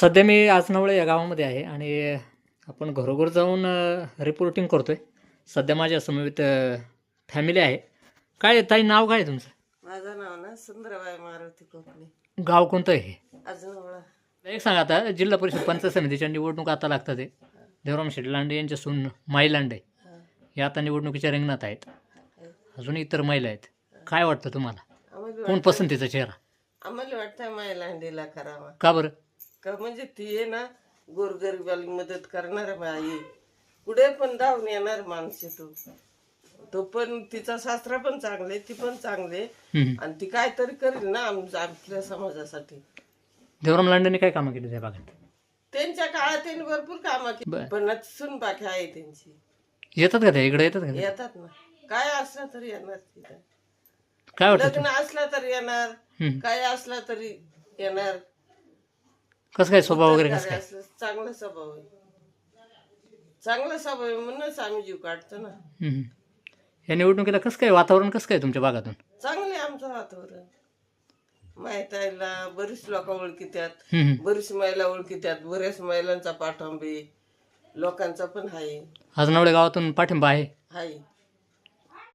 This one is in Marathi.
सध्या मी आजनवळे या गावामध्ये आहे आणि आपण घरोघर जाऊन रिपोर्टिंग करतोय. सध्या माझ्या समवेत फॅमिली आहे. काय आहे, ताई नाव काय आहे तुमचं? माझं नाव ना सुंदरबाई मारुती कोकणे. गाव कोणतं आहे हे? ओळख एक सांगा आता जिल्हा परिषद पंचायत समितीच्या निवडणूक आता लागतात आहे देवराम शेठ लांडे यांच्या सून माई लांडे. हे आता निवडणुकीच्या रिंगणात आहेत. अजून इतर महिला आहेत. काय वाटतं तुम्हाला? आम्हाला कोण पसंतीचा चेहरा? आम्हाला वाटतं हंडीला करावा. का बरं? का म्हणजे ती आहे ना गोरगरिबाला मदत करणार बाई. पुढे पण धावून येणार माणूस तो. तो पण तिचा सासरा पण चांगले ती पण चांगले. आणि ती काहीतरी करेल ना आम- आपल्या समाजासाठी. देवराम लांडेने काय कामं केली त्या भागात? त्यांच्या काळात त्यांनी भरपूर कामं बर. केली पण सुन बाकी आहे त्यांची. येतात का त्या? इकडे येतात का? येतात ना. काय असलं तरी येणार तिथं. काय वाटतं लग्न असलं तरी येणार. हम्म. काय असलं तरी येणार. कसं काय स्वभाव वगैरे कसं काय? चांगला स्वभाव आहे. चांगला स्वभाव आहे म्हणूनच आम्ही जीव काढतो ना. हम्म. या निवडणुकीला कसं काय वातावरण कसं काय तुमच्या भागातून? चांगले आमचं वातावरण. माहीत आहे बरीच लोक ओळखीत्यात. हम्म. बरीच महिला ओळखीत्यात. बऱ्याच महिलांचा पाठिंबे लोकांचा पण आहे. आजनावळे गावातून पाठिंबा आहे. आहे.